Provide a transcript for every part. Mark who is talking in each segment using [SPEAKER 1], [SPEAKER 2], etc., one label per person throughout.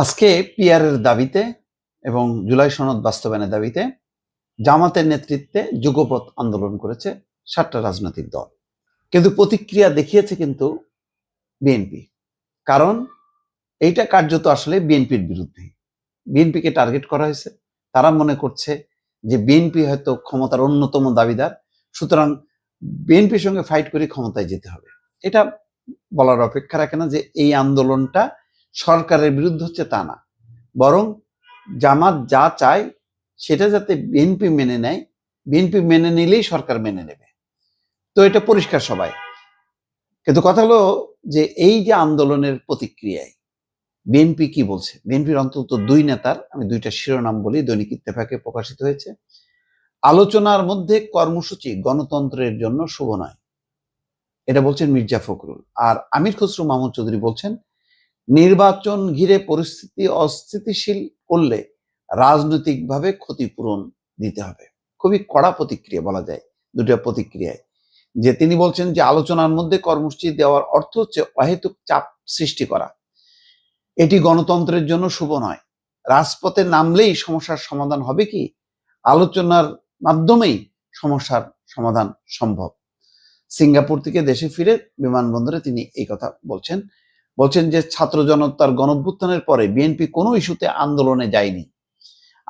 [SPEAKER 1] আজকে পিয়ারের দাবিতে এবং জুলাই সনদ বাস্তবায়নের দাবিতে জামাতের নেতৃত্বে যুগপথ আন্দোলন করেছে সাতটা রাজনৈতিক দল কিন্তু প্রতিক্রিয়া দেখিয়েছে কিন্তু বিএনপি কারণ এইটা কার্যত আসলে বিএনপির বিরুদ্ধে বিএনপিকে টার্গেট করা হয়েছে তারা মনে করছে যে বিএনপি হয়তো ক্ষমতার অন্যতম দাবিদার সুতরাং বিএনপির সঙ্গে ফাইট করে ক্ষমতায় যেতে হবে এটা বলার অপেক্ষা রাখে না যে এই আন্দোলনটা সরকারের বিরুদ্ধে হচ্ছে তা না বরং জামাত যা চায় সেটা যাতে বিএনপি মেনে নেয় বিএনপি মেনে নিলেই সরকার মেনে নেবে তো এটা পরিষ্কার সবাই কিন্তু কথা হলো যে এই যে আন্দোলনের প্রতিক্রিয়ায় বিএনপি কি বলছে বিএনপির অন্তত দুই নেতার আমি দুইটা শিরোনাম বলি দৈনিক ইত্তেফাকে প্রকাশিত হয়েছে আলোচনার মধ্যে কর্মসূচি গণতন্ত্রের জন্য শুভ নয় এটা বলছেন মির্জা ফখরুল আর আমির খসরু মাহমুদ চৌধুরী বলছেন নির্বাচন ঘিরে পরিস্থিতি অস্থিতিশীল করলে রাজনৈতিকভাবে ক্ষতিপূরণ দিতে হবে খুবই কড়া প্রতিক্রিয়া বলা যায় দুটা প্রতিক্রিয়ায় যে তিনি বলছেন যে আলোচনার মধ্যে কর্মসূচি দেওয়ার অর্থ হচ্ছে অহেতুক চাপ সৃষ্টি করা এটি গণতন্ত্রের জন্য শুভ নয় রাজপথে নামলেই সমস্যার সমাধান হবে কি আলোচনার মাধ্যমেই সমস্যার সমাধান সম্ভব সিঙ্গাপুর থেকে দেশে ফিরে বিমানবন্দরে তিনি এই কথা বলছেন বলছেন যে ছাত্র জনতার গণভ্যুত্থানের পরে বিএনপি কোনো ইস্যুতে আন্দোলনে যায়নি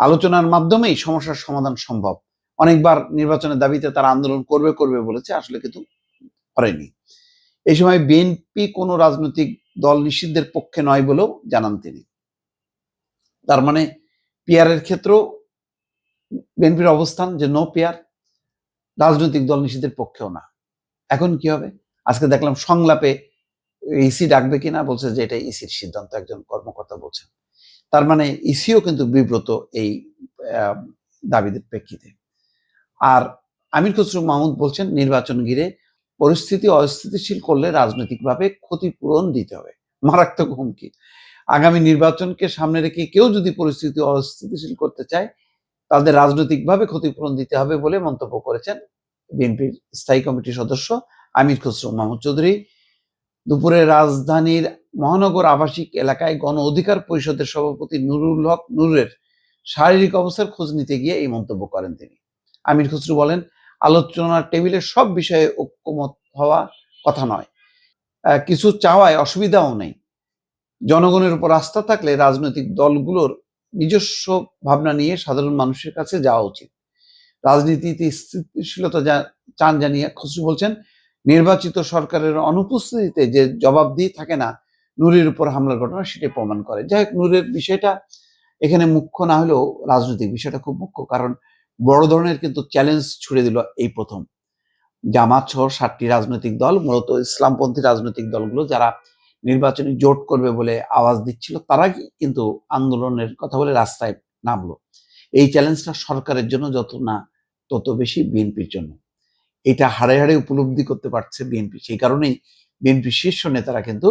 [SPEAKER 1] আলোচনার মাধ্যমেই সমস্যার সমাধান সম্ভব অনেকবার নির্বাচনের দাবিতে তারা আন্দোলন করবে করবে বলেছে আসলে কিন্তু করেনি এই সময় বিএনপি কোনো রাজনৈতিক দল নিষিদ্ধের পক্ষে নয় বলেও জানান তিনি তার মানে পিয়ারের ক্ষেত্রেও বিএনপির অবস্থান যে নো পিয়ার রাজনৈতিক দল নিষিদ্ধের পক্ষেও না এখন কি হবে আজকে দেখলাম সংলাপে ইসি e ডাকবে কিনা বলছে যে এটা ইসির e সিদ্ধান্ত একজন কর্মকর্তা বলছেন তার মানে ইসিও e কিন্তু বিব্রত এই দাবিদের প্রেক্ষিতে আর আমির খসরু মাহমুদ বলছেন নির্বাচন ঘিরে পরিস্থিতি অস্থিতিশীল করলে রাজনৈতিকভাবে ক্ষতিপূরণ দিতে হবে মারাত্মক হুমকি আগামী নির্বাচনকে সামনে রেখে কেউ যদি পরিস্থিতি অস্থিতিশীল করতে চায় তাদের রাজনৈতিকভাবে ক্ষতিপূরণ দিতে হবে বলে মন্তব্য করেছেন বিএনপির স্থায়ী কমিটির সদস্য আমির খসরু মাহমুদ চৌধুরী দুপুরে রাজধানীর মহানগর আবাসিক এলাকায় গণ অধিকার পরিষদের সভাপতি নুরুল হক নুরের শারীরিক অবস্থার খোঁজ নিতে গিয়ে এই মন্তব্য করেন তিনি আমির খুচরু বলেন আলোচনার টেবিলে সব বিষয়ে ঐক্যমত হওয়া কথা নয় কিছু চাওয়ায় অসুবিধাও নেই জনগণের উপর আস্থা থাকলে রাজনৈতিক দলগুলোর নিজস্ব ভাবনা নিয়ে সাধারণ মানুষের কাছে যাওয়া উচিত রাজনীতিতে স্থিতিশীলতা চান জানিয়ে খুশি বলছেন নির্বাচিত সরকারের অনুপস্থিতিতে যে জবাব দিয়ে থাকে না নুরের উপর হামলার ঘটনা সেটি প্রমাণ করে যাই হোক নুরের বিষয়টা এখানে মুখ্য না হলেও রাজনৈতিক বিষয়টা খুব মুখ্য কারণ বড় ধরনের কিন্তু চ্যালেঞ্জ ছুড়ে দিল এই প্রথম জামাত সহ সাতটি রাজনৈতিক দল মূলত ইসলামপন্থী রাজনৈতিক দলগুলো যারা নির্বাচনী জোট করবে বলে আওয়াজ দিচ্ছিল তারা কিন্তু আন্দোলনের কথা বলে রাস্তায় নামলো এই চ্যালেঞ্জটা সরকারের জন্য যত না তত বেশি বিএনপির জন্য এটা হারে হারে উপলব্ধি করতে পারছে বিএনপি সেই কারণেই বিএনপির শীর্ষ নেতারা কিন্তু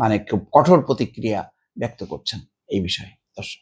[SPEAKER 1] মানে খুব কঠোর প্রতিক্রিয়া ব্যক্ত করছেন এই বিষয়ে দর্শক